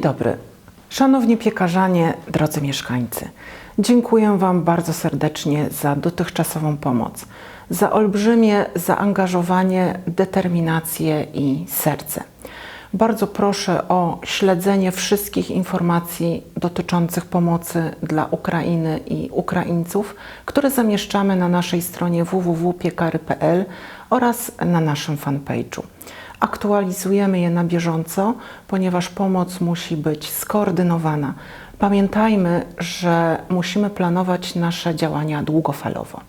Dzień dobry. Szanowni piekarzanie, drodzy mieszkańcy. Dziękuję Wam bardzo serdecznie za dotychczasową pomoc, za olbrzymie zaangażowanie, determinację i serce. Bardzo proszę o śledzenie wszystkich informacji dotyczących pomocy dla Ukrainy i Ukraińców, które zamieszczamy na naszej stronie www.piekary.pl oraz na naszym fanpage'u. Aktualizujemy je na bieżąco, ponieważ pomoc musi być skoordynowana. Pamiętajmy, że musimy planować nasze działania długofalowo.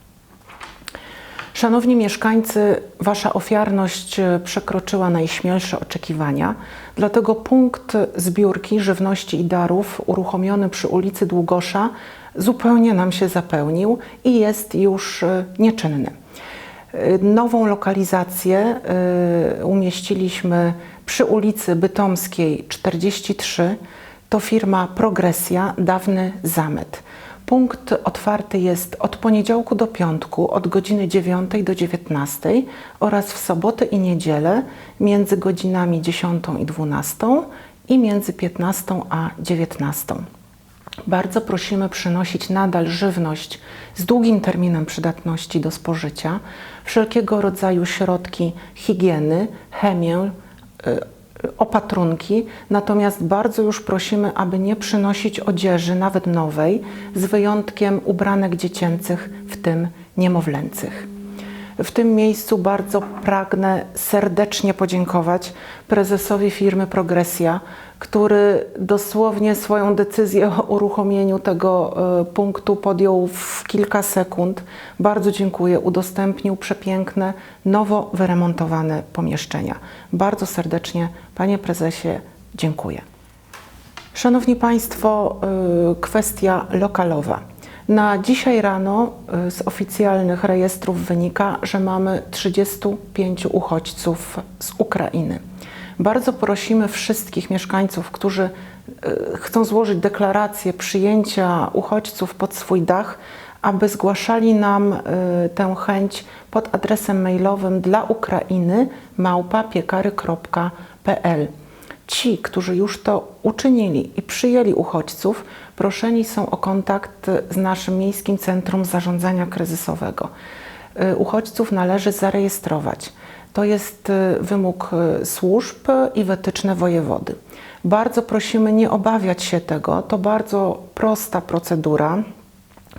Szanowni mieszkańcy, Wasza ofiarność e, przekroczyła najśmielsze oczekiwania, dlatego punkt zbiórki żywności i darów uruchomiony przy ulicy Długosza zupełnie nam się zapełnił i jest już e, nieczynny. E, Nową lokalizację umieściliśmy przy ulicy Bytomskiej 43. To firma Progresja, dawny Zamet. Punkt otwarty jest od poniedziałku do piątku od godziny 9 do 19 oraz w soboty i niedzielę między godzinami 10 i 12 i między 15 a 19. Bardzo prosimy przynosić nadal żywność z długim terminem przydatności do spożycia, wszelkiego rodzaju środki higieny, chemię, y, opatrunki, natomiast bardzo już prosimy, aby nie przynosić odzieży, nawet nowej, z wyjątkiem ubranek dziecięcych, w tym niemowlęcych. W tym miejscu bardzo pragnę serdecznie podziękować prezesowi firmy Progresja, który dosłownie swoją decyzję o uruchomieniu tego e, punktu podjął w kilka sekund. Bardzo dziękuję. Udostępnił przepiękne, nowo wyremontowane pomieszczenia. Bardzo serdecznie, panie prezesie, dziękuję. Szanowni Państwo, y, kwestia lokalowa. Na dzisiaj rano y, z oficjalnych rejestrów wynika, że mamy 35 uchodźców z Ukrainy. Bardzo prosimy wszystkich mieszkańców, którzy y, chcą złożyć deklarację przyjęcia uchodźców pod swój dach, aby zgłaszali nam y, tę chęć pod adresem mailowym dla Ukrainy małpapiekary.pl. Ci, którzy już to uczynili i przyjęli uchodźców, proszeni są o kontakt z naszym Miejskim Centrum Zarządzania Kryzysowego. Y, Uchodźców należy zarejestrować. To jest y, wymóg y, służb i wytyczne wojewody. Bardzo prosimy nie obawiać się tego. To bardzo prosta procedura,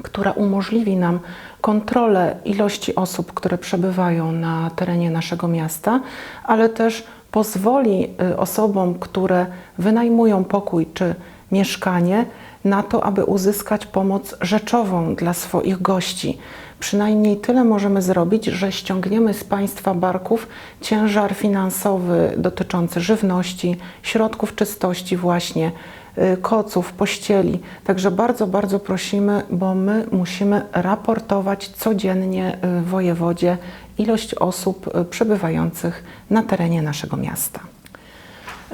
która umożliwi nam kontrolę ilości osób, które przebywają na terenie naszego miasta, ale też pozwoli y, osobom, które wynajmują pokój czy mieszkanie, na to, aby uzyskać pomoc rzeczową dla swoich gości. Przynajmniej tyle możemy zrobić, że ściągniemy z Państwa barków ciężar finansowy dotyczący żywności, środków czystości, właśnie koców, pościeli. Także bardzo, bardzo prosimy, bo my musimy raportować codziennie y, wojewodzie ilość osób y, przebywających na terenie naszego miasta.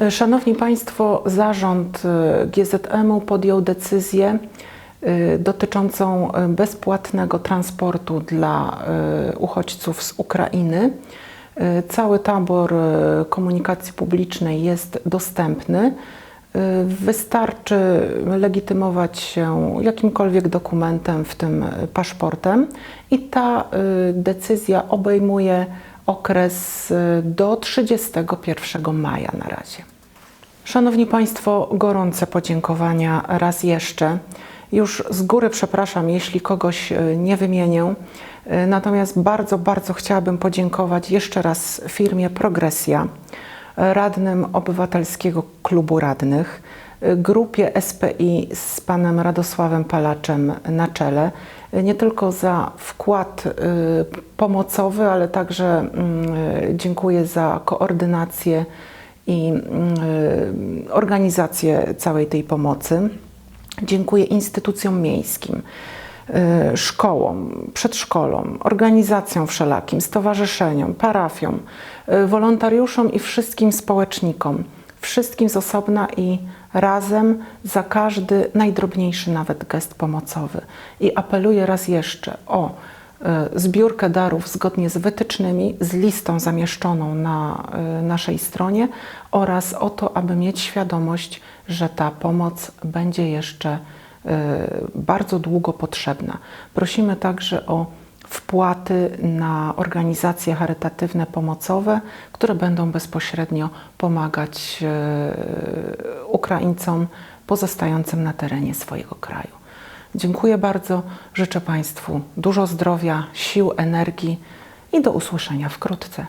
Y, Szanowni Państwo, zarząd y, GZM-u podjął decyzję y, dotyczącą y, bezpłatnego transportu dla y, uchodźców z Ukrainy. Y, Cały tabor y, komunikacji publicznej jest dostępny. Y, Wystarczy legitymować się jakimkolwiek dokumentem, w tym y, paszportem, i ta y, decyzja obejmuje okres y, do 31 maja na razie. Szanowni Państwo, gorące podziękowania raz jeszcze. Już z góry przepraszam, jeśli kogoś e, nie wymienię. Natomiast bardzo, bardzo chciałabym podziękować jeszcze raz firmie Progresja, radnym Obywatelskiego Klubu Radnych, grupie SPI z panem Radosławem Palaczem na czele, nie tylko za wkład e, pomocowy, ale także mm, dziękuję za koordynację i mm, y, organizację całej tej pomocy. Dziękuję instytucjom miejskim, y, szkołom, przedszkolom, organizacjom wszelakim, stowarzyszeniom, parafiom, y, wolontariuszom i wszystkim społecznikom. Wszystkim z osobna i razem za każdy najdrobniejszy nawet gest pomocowy. I apeluję raz jeszcze o y, zbiórkę darów zgodnie z wytycznymi, z listą zamieszczoną na naszej stronie oraz o to, aby mieć świadomość, że ta pomoc będzie jeszcze bardzo długo potrzebna. Prosimy także o wpłaty na organizacje charytatywne pomocowe, które będą bezpośrednio pomagać e, Ukraińcom pozostającym na terenie swojego kraju. Dziękuję bardzo, życzę Państwu dużo zdrowia, sił, energii i do usłyszenia wkrótce.